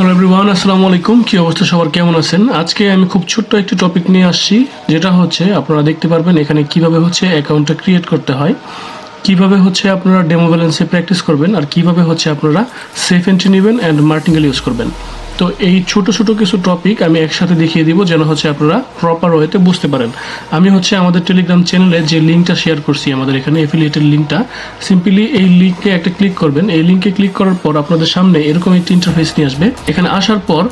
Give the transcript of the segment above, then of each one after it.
Hello everyone আসসালামু আলাইকুম। কী অবস্থা? সবার কেমন আছেন? আজকে আমি খুব ছোট্ট একটি টপিক নিয়ে আসছি, যেটা হচ্ছে আপনারা দেখতে পারবেন এখানে কীভাবে হচ্ছে অ্যাকাউন্টটা ক্রিয়েট করতে হয়, কীভাবে হচ্ছে আপনারা ডেমো ব্যালেন্সে প্র্যাকটিস করবেন, আর কীভাবে হচ্ছে আপনারা সেফ এন্ট্রি নেবেন অ্যান্ড মার্টিঙ্গেল ইউজ করবেন। তো এই ছোট ছোট কিছু টপিক আমি একসাথে দেখিয়ে দিব যেন হচ্ছে আপনারা প্রপার ওয়েতে বুঝতে পারেন। আমি হচ্ছে আমাদের টেলিগ্রাম চ্যানেলে যে লিঙ্কটা শেয়ার করছি, আমাদের এখানে এফিলিয়েটেড লিঙ্কটা সিম্পলি এই লিঙ্কে একটা ক্লিক করবেন। এই লিঙ্কে ক্লিক করার পর আপনাদের সামনে এরকম একটি ইন্টারফেস নিয়ে আসবে। এখানে আসার পর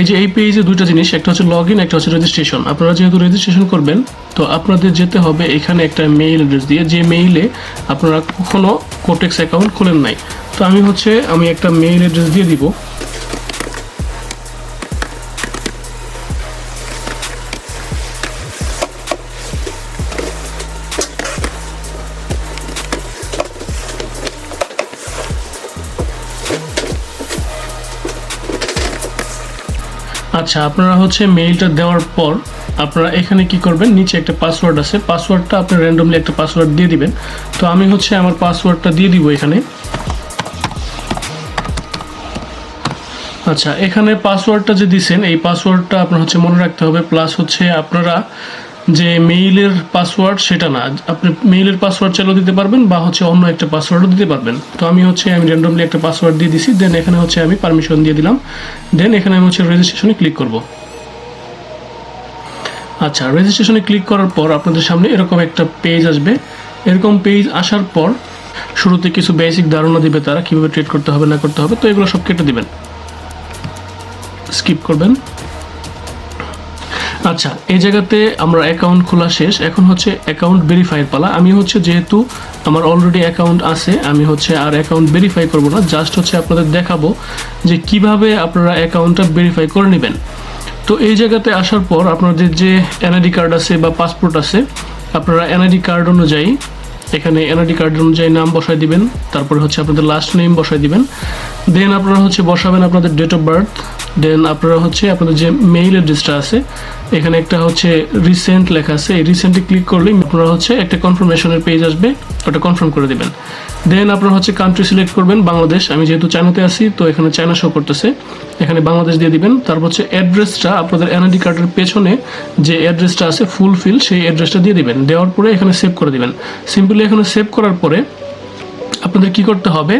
এই যে এই পেজে দুইটা জিনিস, একটা হচ্ছে লগ ইন একটা হচ্ছে রেজিস্ট্রেশন আপনারা যেহেতু রেজিস্ট্রেশন করবেন, তো আপনাদের যেতে হবে এখানে একটা মেইল অ্যাড্রেস দিয়ে। যে মেইলে আপনারা কখনো কোটেক্স অ্যাকাউন্ট খোলেন নাই। তো আমি হচ্ছে, আমি একটা মেইল অ্যাড্রেস দিয়ে দিব। আচ্ছা আপনারা হচ্ছে মেইলটা দেওয়ার পর আপনারা এখানে কি করবেন? নিচে একটা পাসওয়ার্ড আছে। পাসওয়ার্ডটা আপনি র্যান্ডমলি একটা পাসওয়ার্ড দিয়ে দিবেন। তো আমি হচ্ছে আমার পাসওয়ার্ডটা দিয়ে দিব এখানে। আচ্ছা এখানে পাসওয়ার্ডটা যে দিছেন, এই পাসওয়ার্ডটা আপনার হচ্ছে মনে রাখতে হবে। প্লাস হচ্ছে আপনারা যে মেইলের পাসওয়ার্ড সেটা না। আপনি মেইলের পাসওয়ার্ড চাইলেও দিতে পারবেন বা হচ্ছে অন্য একটা পাসওয়ার্ডও দিতে পারবেন। তো আমি হচ্ছে, আমি র্যান্ডমলি একটা পাসওয়ার্ড দিয়ে দিছি দেন এখানে হচ্ছে আমি পারমিশন দিয়ে দিলাম। দেন এখানে আমি হচ্ছে রেজিস্ট্রেশনে ক্লিক করব। আচ্ছা রেজিস্ট্রেশনে ক্লিক করার পর আপনাদের সামনে এরকম একটা পেজ আসবে। এরকম পেজ আসার পর শুরুতে কিছু বেসিক ধারণা দিবে তারা, কীভাবে ট্রেড করতে হবে, না করতে হবে, তো এগুলো সব কেটে দিবেন। স্কিপ করবেন। আচ্ছা এই জায়গাতে আমরা অ্যাকাউন্ট খোলা শেষ। এখন হচ্ছে অ্যাকাউন্ট ভেরিফাইয়ের পালা। আমি হচ্ছে যেহেতু আমার অলরেডি অ্যাকাউন্ট আছে, আমি হচ্ছে আর অ্যাকাউন্ট ভেরিফাই করব না জাস্ট হচ্ছে আপনাদের দেখাবো যে কীভাবে আপনারা অ্যাকাউন্টটা ভেরিফাই করে নেবেন। তো এই জায়গাতে আসার পর আপনাদের যে এনআইডি কার্ড আছে বা পাসপোর্ট আছে, আপনারা এনআইডি কার্ড অনুযায়ী, এখানে এনআইডি কার্ড অনুযায়ী নাম বসাই দিবেন, তারপরে হচ্ছে আপনাদের লাস্ট নেম বসাই দিবেন। দেন আপনারা হচ্ছে বসাবেন আপনাদের ডেট অফ বার্থ দেন আপনারা হচ্ছে আপনাদের যে মেইল অ্যাড্রেসটা আছে, এখানে একটা হচ্ছে রিসেন্ট লেখা আছে, এই রিসেন্টে ক্লিক করলেই আপনারা হচ্ছে একটা কনফার্মেশনের পেজ আসবে, ওটা কনফার্ম করে দিবেন। দেন আপনারা হচ্ছে কান্ট্রি সিলেক্ট করবেন, বাংলাদেশ। আমি যেহেতু চায়নাতে আছি, তো এখানে চায়না শো করতেছে। এখানে বাংলাদেশ দিয়ে দিবেন। তারপর হচ্ছে অ্যাড্রেসটা আপনাদের এনআইডি কার্ডের পেছনে যে অ্যাড্রেসটা আছে ফুলফিল সেই অ্যাড্রেসটা দিয়ে দিবেন। দেওয়ার পরে এখানে সেভ করে দিবেন। সিম্পলি এখানে সেভ করার পরে আপনাদের কি করতে হবে?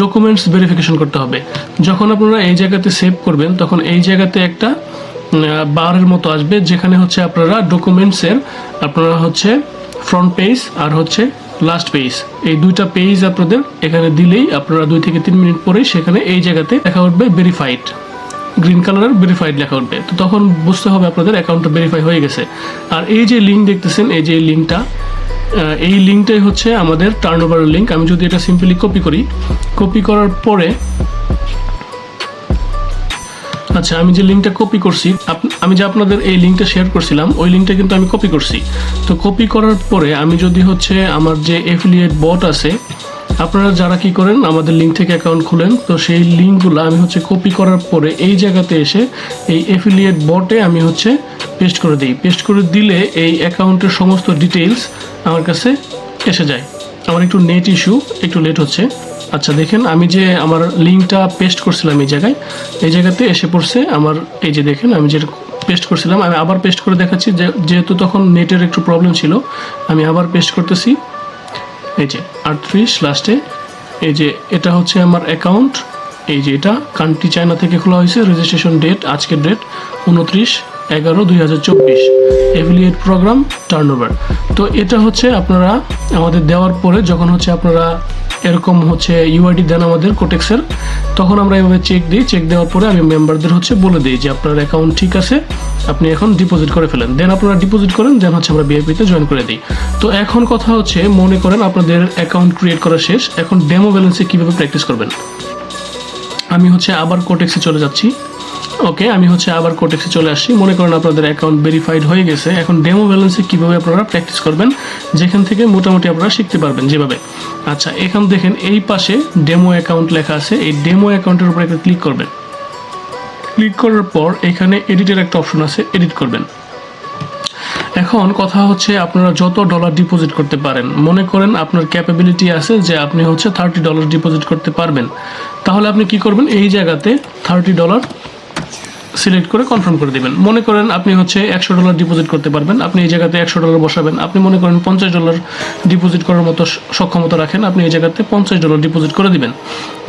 ডকুমেন্টস ভেরিফিকেশন করতে হবে। যখন আপনারা এই জায়গাতে সেভ করবেন, তখন এই জায়গাতে একটা বারের মতো আসবে, যেখানে হচ্ছে আপনারা ডকুমেন্টসের আপনারা হচ্ছে ফ্রন্ট পেজ আর হচ্ছে লাস্ট পেজ এই দুইটা পেজ আপনাদের এখানে দিলেই আপনারা দুই থেকে তিন মিনিট পরেই সেখানে এই জায়গাতে দেখা উঠবে ভেরিফাইড গ্রিন কালারের ভেরিফাইড লেখা উঠবে। তো তখন বুঝতে হবে আপনাদের অ্যাকাউন্টটা ভেরিফাই হয়ে গেছে। আর এই যে লিঙ্ক দেখতেছেন, এই যে লিঙ্কটা এই লিঙ্কটাই হচ্ছে আমাদের টার্ন ওভারের লিঙ্ক আমি যদি এটা সিম্পলি কপি করি কপি করার পরে আচ্ছা আমি যে লিঙ্কটা কপি করছি আমি যে আপনাদের এই লিঙ্কটা শেয়ার করছিলাম, ওই লিঙ্কটা কিন্তু আমি কপি করছি। তো কপি করার পরে আমি যদি হচ্ছে আমার যে এফিলিয়েট বট আছে আপনারা যারা কি করেন, আমাদের লিঙ্ক থেকে অ্যাকাউন্ট খুলেন। তো সেই লিঙ্কগুলো আমি হচ্ছে কপি করার পরে এই জায়গাতে এসে এই এফিলিয়েট বটে আমি হচ্ছে পেস্ট করে দিই। পেস্ট করে দিলে এই অ্যাকাউন্টের সমস্ত ডিটেলস আমার কাছে এসে যায়। আমার একটু নেট ইস্যু একটু লেট হচ্ছে। আচ্ছা দেখেন আমি যে আমার লিঙ্কটা পেস্ট করছিলাম এই জায়গায়, এই জায়গাতে এসে পড়ছে আমার, এই যে দেখেন আমি যেটা পেস্ট করছিলাম, আমি আবার পেস্ট করে দেখাচ্ছি যেহেতু তখন নেটের একটু প্রবলেম ছিল, আমি আবার পেস্ট করতেছি। এই যে আটত্রিশ লাস্টে এই যে, এটা হচ্ছে আমার অ্যাকাউন্ট এই যে এটা কান্ট্রি চায়না থেকে খোলা হয়েছে রেজিস্ট্রেশন ডেট আজকের ডেট উনত্রিশ এগারো দুই হাজার চব্বিশ এফিলিয়েট প্রোগ্রাম টার্নওভার তো এটা হচ্ছে আপনারা আমাদের দেওয়ার পরে যখন হচ্ছে আপনারা এরকম হচ্ছে ইউআইডি দেন আমাদের কোটেক্সের তখন আমরা এভাবে চেক দিই চেক দেওয়ার পরে আমি মেম্বারদের হচ্ছে বলে দিই যে আপনার অ্যাকাউন্ট ঠিক আছে, আপনি এখন ডিপোজিট করে ফেলেন। দেন আপনারা ডিপোজিট করেন দেন হচ্ছে আমরা বিআইপিতে জয়েন করে দিই। তো এখন কথা হচ্ছে, মনে করেন আপনাদের অ্যাকাউন্ট ক্রিয়েট করা শেষ, এখন ডেমো ব্যালেন্সে কীভাবে প্র্যাকটিস করবেন? আমি হচ্ছে আবার কোটেক্সে চলে যাচ্ছি। ওকে, আমি হচ্ছে আবার কোটেক্সে চলে আসছি। মনে করেন আপনাদের অ্যাকাউন্ট ভেরিফাইড হয়ে গেছে, এখন ডেমো ব্যালেন্সে কীভাবে আপনারা প্র্যাকটিস করবেন, যেখান থেকে মোটামুটি আপনারা শিখতে পারবেন যেভাবে। আচ্ছা এখান দেখেন এই পাশে ডেমো অ্যাকাউন্ট লেখা আছে। এই ডেমো অ্যাকাউন্টের উপরে একটা ক্লিক করবেন। ক্লিক করার পর এখানে এডিটের একটা অপশন আছে এডিট করবেন। এখন কথা হচ্ছে আপনারা যত ডলার ডিপোজিট করতে পারেন, মনে করেন আপনার ক্যাপাবিলিটি আছে যে আপনি হচ্ছে থার্টি ডলার ডিপোজিট করতে পারবেন। তাহলে আপনি কি করবেন? এই জায়গাতে থার্টি ডলার সিলেক্ট করে কনফার্ম করে দেবেন। মনে করেন আপনি হচ্ছে একশো ডলার ডিপোজিট করতে পারবেন, আপনি এই জায়গাতে একশো ডলার বসাবেন। আপনি মনে করেন পঞ্চাশ ডলার ডিপোজিট করার মতো সক্ষমতা রাখেন, আপনি এই জায়গাতে পঞ্চাশ ডলার ডিপোজিট করে দেবেন।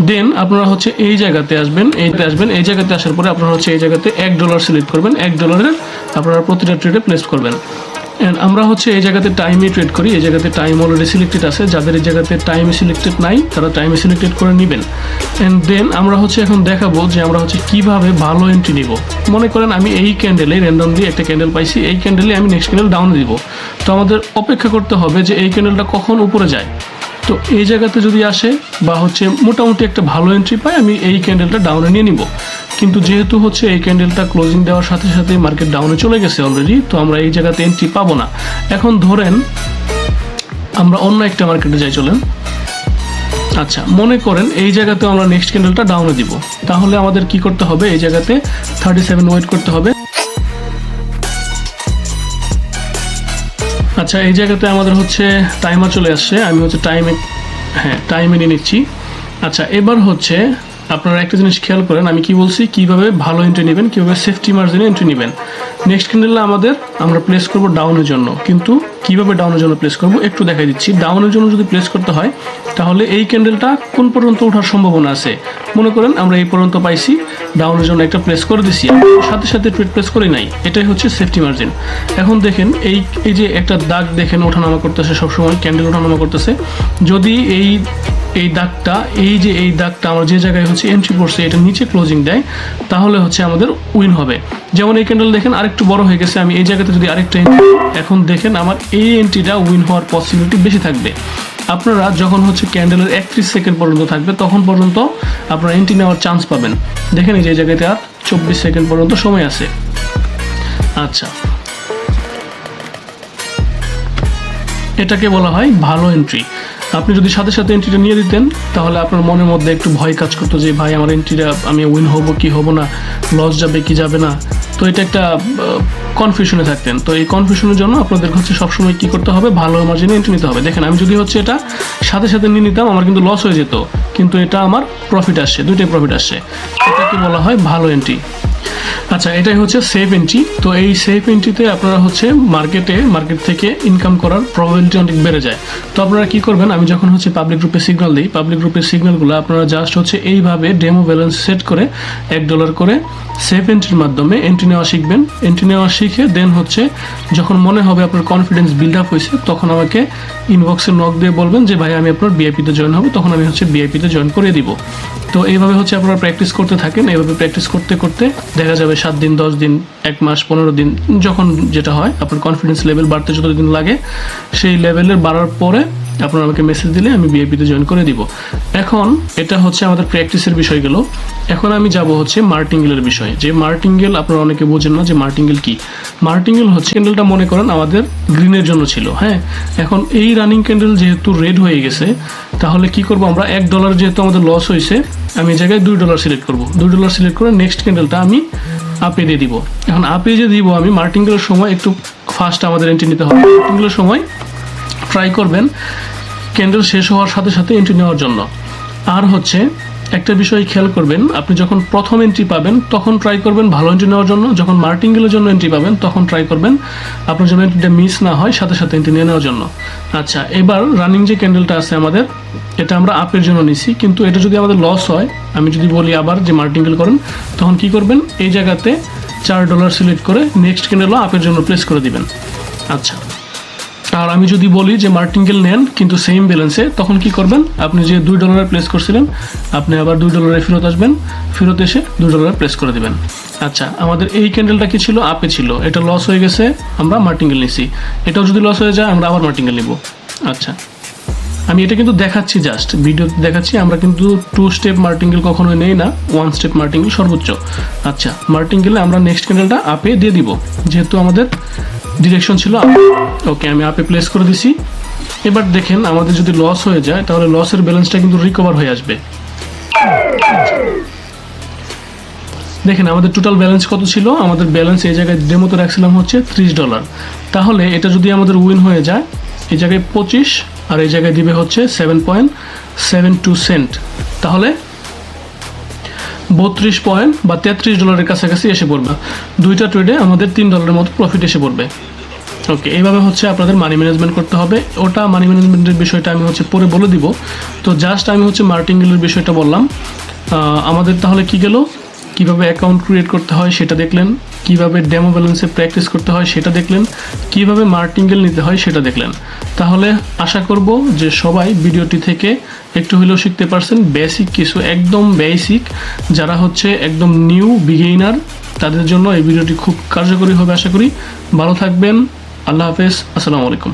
দেন আপনারা হচ্ছে এই জায়গাতে আসবেন এইতে আসবেন, এই জায়গাতে আসার পরে আপনারা হচ্ছে এই জায়গাতে এক ডলার সিলেক্ট করবেন, এক ডলারের আপনারা প্রতিটা ট্রেডে প্লেস করবেন। অ্যান্ড আমরা হচ্ছে এই জায়গাতে টাইমই ট্রেড করি, এই জায়গাতে টাইম অলরেডি সিলেক্টেড আছে। যাদের এই জায়গাতে টাইম সিলেক্টেড নাই, তারা টাইমে সিলেক্টেড করে নেবেন। অ্যান্ড দেন আমরা হচ্ছে এখন দেখাবো যে আমরা হচ্ছে কীভাবে ভালো এন্ট্রি নিব। মনে করেন আমি এই ক্যান্ডেলে র্যান্ডমলি একটা ক্যান্ডেল পাইছি, এই ক্যান্ডেলে আমি নেক্সট ক্যান্ডেল ডাউন দিব। তো আমাদের অপেক্ষা করতে হবে যে এই ক্যান্ডেলটা কখন উপরে যায়। তো এই জায়গাতে যদি আসে বা হচ্ছে মোটামুটি একটা ভালো এন্ট্রি পাই আমি এই ক্যান্ডেলটা ডাউনে নিয়ে নিব। কিন্তু যেহেতু হচ্ছে এই ক্যান্ডেলটা ক্লোজিং দেওয়ার সাথে সাথে মার্কেট ডাউনে চলে গেছে অলরেডি তো আমরা এই জায়গাতে এন্ট্রি পাবো না। এখন ধরেন আমরা অন্য একটা মার্কেটে যাই, চলেন। আচ্ছা মনে করেন এই জায়গাতে আমরা নেক্সট ক্যান্ডেলটা ডাউনে দিব। তাহলে আমাদের কি করতে হবে? এই জায়গাতে থার্টি সেভেন ওয়েট করতে হবে। আচ্ছা এই জায়গাতে আমাদের হচ্ছে টাইমার চলে আসছে। আমি হচ্ছে টাইমে হ্যাঁ টাইমে নিয়ে নিচ্ছি। আচ্ছা এবার হচ্ছে আপনারা একটা জিনিস খেয়াল করেন, আমি কি বলছি? কীভাবে ভালো এন্ট্রি নেবেন, কীভাবে সেফটি মার্জিনে এন্ট্রি নেবেন? নেক্সট ক্যান্ডেলে আমাদের আমরা প্লেস করব ডাউনের জন্য। কিন্তু কীভাবে ডাউনের জন্য প্লেস করব একটু দেখাই দিচ্ছি। ডাউনের জন্য যদি প্লেস করতে হয়, তাহলে এই ক্যান্ডেলটা কোন পর্যন্ত ওঠার সম্ভাবনা আছে? মনে করেন আমরা এই পর্যন্ত পাইছি ডাউনের জন্য একটা প্লেস করে দিছি সাথে সাথে ট্রেড প্লেস করি নাই। এটাই হচ্ছে সেফটি মার্জিন এখন দেখেন, এই এই যে একটা দাগ দেখেন, ওঠানামা করতেছে সবসময় ক্যান্ডেল ওঠানামা করতেছে। যদি এই এই দাগটা, এই যে এই দাগটা আমার যে জায়গায় হচ্ছে এন্ট্রি পড়ছে, এটা নিচে ক্লোজিং দেয়, তাহলে হচ্ছে আমাদের উইন হবে। যেমন এই ক্যান্ডেল দেখেন আরেকটু বড় হয়ে গেছে আমি এই জায়গাতে যদি আরেকটা দিই, এখন দেখেন আমার এই এন্ট্রিটা উইন হওয়ার পসিবিলিটি বেশি থাকবে। আপনারা যখন হচ্ছে ক্যান্ডেলের একত্রিশ সেকেন্ড পর্যন্ত থাকবে তখন পর্যন্ত আপনারা এন্ট্রি নেওয়ার চান্স পাবেন। দেখেন এই যে জায়গাতে আর চব্বিশ সেকেন্ড পর্যন্ত সময় আছে। আচ্ছা। এটাকে বলা হয় ভালো এন্ট্রি আপনি যদি সাথে সাথে এন্ট্রিটা নিয়ে দিতেন তাহলে আপনার মনের মধ্যে একটু ভয় কাজ করতো যে, ভাই, আমার এন্ট্রিটা আমি উইন হব কি হব না? লস যাবে কি যাবে না? তো এটা একটা কনফিউশনে থাকতেন। তো এই কনফিউশনের জন্য আপনাদের হচ্ছে সবসময় কি করতে হবে? ভালো মার্জিনে এন্ট্রি নিতে হবে। দেখেন, আমি যদি হচ্ছে এটা সাথে সাথে নিয়ে নিতাম, আমার কিন্তু লস হয়ে যেত। কিন্তু এটা আমার প্রফিট আসছে, দুইটাই প্রফিট আসছে। এটাকে বলা হয় ভালো এন্ট্রি আচ্ছা এটাই হচ্ছে সেফ এন্ট্রি তো এই সেফ এন্ট্রিতে আপনারা হচ্ছে মার্কেটে মার্কেট থেকে ইনকাম করার প্রবলেমটি অনেক বেড়ে যায়। তো আপনারা কি করবেন, আমি যখন হচ্ছে পাবলিক গ্রুপে সিগন্যাল দিই পাবলিক গ্রুপের সিগন্যালগুলো আপনারা জাস্ট হচ্ছে এইভাবে ডেমো ব্যালেন্স সেট করে এক ডলার করে সেফ এন্ট্রির মাধ্যমে এন্ট্রি নেওয়া শিখবেন। এন্ট্রি নেওয়া শিখে দেন হচ্ছে যখন মনে হবে আপনার কনফিডেন্স বিল্ড আপ হয়েছে, তখন আমাকে ইনবক্সে নক দিয়ে বলবেন যে, ভাই, আমি আপনার বিআইপিতে জয়েন হব। তখন আমি হচ্ছে বিআইপিতে জয়েন করে দিব। তো এইভাবে হচ্ছে আপনারা প্র্যাকটিস করতে থাকেন। এইভাবে প্র্যাকটিস করতে করতে দেখা যাবে সাত দিন, দশ দিন, এক মাস, পনেরো দিন, যখন যেটা হয়, আপনার কনফিডেন্স লেভেল বাড়তে যতদিন লাগে, সেই লেভেলের বাড়ার পরে আপনারা আমাকে মেসেজ দিলে আমি বিএপিতে জয়েন করে দিব। এখন এটা হচ্ছে আমাদের প্র্যাকটিসের বিষয় গেল এখন আমি যাব হচ্ছে মার্টিঙ্গেলের বিষয়ে। যে মার্টিঙ্গেল, আপনারা অনেকে বোঝেন না যে মার্টিঙ্গেল কি। মার্টিঙ্গেল হচ্ছে ক্যান্ডেলটা মনে করেন আমাদের গ্রিনের জন্য ছিল হ্যাঁ? এখন এই রানিং ক্যান্ডেল যেহেতু রেড হয়ে গেছে, তাহলে কি করব আমরা? এক ডলার যেহেতু আমাদের লস হয়েছে, আমি এই জায়গায় দুই ডলার সিলেক্ট করব। দুই ডলার সিলেক্ট করে নেক্সট ক্যান্ডেলটা আমি আপে দিয়ে দিব। এখন আপে যে দিব আমি, মার্টিঙ্গেলের সময় একটু ফার্স্ট আমাদের এন্ট্রি নিতে হবে। মার্টিঙ্গেলের সময় ট্রাই করবেন। ক্যান্ডেল শেষ হওয়ার সাথে সাথে এন্ট্রি নেওয়ার জন্য। আর হচ্ছে, একটা বিষয় খেয়াল করবেন, আপনি যখন প্রথম এন্ট্রি পাবেন, তখন ট্রাই করবেন ভালো এন্ট্রি নেওয়ার জন্য। যখন মার্টিঙ্গেলের জন্য এন্ট্রি পাবেন, তখন ট্রাই করবেন আপনার জন্য এন্ট্রিটা মিস না হয়, সাথে সাথে এন্ট্রি নিয়ে নেওয়ার জন্য। আচ্ছা এবার রানিং যে ক্যান্ডেলটা আছে আমাদের, এটা আমরা আপের জন্য নিছি। কিন্তু এটা যদি আমাদের লস হয়, আমি যদি বলি আবার যে মার্টিঙ্গেল করেন, তখন কি করবেন? এই জায়গাতে চার ডলার সিলেক্ট করে নেক্সট ক্যান্ডেলও আপের জন্য প্লেস করে দিবেন। আচ্ছা। আর আমি যদি বলি যে মার্টিঙ্গেল নেন, কিন্তু সেম ব্যালেন্সে তখন কি করবেন? আপনি যে দুই ডলারে প্লেস করছিলেন, আপনি আবার দুই ডলারে ফেরত আসবেন, ফেরত এসে দুই ডলারে প্লেস করে দেবেন। আচ্ছা আমাদের এই ক্যান্ডেলটা কি ছিল? আপে ছিল। এটা লস হয়ে গেছে, আমরা মার্টিঙ্গেল নিছি। এটাও যদি লস হয়ে যায়, আমরা আবার মার্টিঙ্গেল নিব। আচ্ছা আমি এটা কিন্তু দেখাচ্ছি জাস্ট ভিডিওতে দেখাচ্ছি, আমরা কিন্তু টু স্টেপ মার্টিঙ্গেল কখনোই নেই না। ওয়ান স্টেপ মার্টিঙ্গেল সর্বোচ্চ। আচ্ছা মার্টিঙ্গেলে আমরা নেক্সট ক্যান্ডেলটা আপে দিয়ে দিব। যেহেতু আমাদের ডিরেকশন ছিল ওকে আমি আপে প্লেস করে দিছি। এবার দেখেন আমাদের যদি লস হয়ে যায়, তাহলে লসের ব্যালেন্সটা কিন্তু রিকভার হয়ে আসবে। দেখেন, আমাদের টোটাল ব্যালেন্স কত ছিল? আমাদের ব্যালেন্স এই জায়গায় ডেমোতে রাখছিলাম হচ্ছে ত্রিশ ডলার তাহলে এটা যদি আমাদের উইন হয়ে যায়, এই জায়গায় পঁচিশ আর এই জায়গায় দিবে হচ্ছে seven point seven two cent তাহলে বত্রিশ পয়েন্ট বা তেত্রিশ ডলারের কাছাকাছি এসে পড়বে। দুইটা ট্রেডে আমাদের তিন ডলারের মতো প্রফিট এসে পড়বে। ওকে এইভাবে হচ্ছে আপনাদের মানি ম্যানেজমেন্ট করতে হবে। ওটা মানি ম্যানেজমেন্টের বিষয়টা আমি হচ্ছে পরে বলে দিব। তো জাস্ট আমি হচ্ছে মার্টিংগুলোর বিষয়টা বললাম। আমাদের তাহলে কি গেল? কীভাবে অ্যাকাউন্ট ক্রিয়েট করতে হয় সেটা দেখলেন। কীভাবে ডেমো ব্যালেন্সে প্র্যাকটিস করতে হয় সেটা দেখলেন, কীভাবে মার্টিঙ্গেল নিতে হয় সেটা দেখলেন। তাহলে আশা করব যে সবাই ভিডিওটি থেকে একটু হলেও শিখতে পারছেন। বেসিক কিছু একদম বেসিক যারা হচ্ছে একদম নিউ বিগেইনার তাদের জন্য এই ভিডিওটি খুব কার্যকরী হবে আশা করি। ভালো থাকবেন, আল্লাহ হাফেজ, আসসালামু আলাইকুম।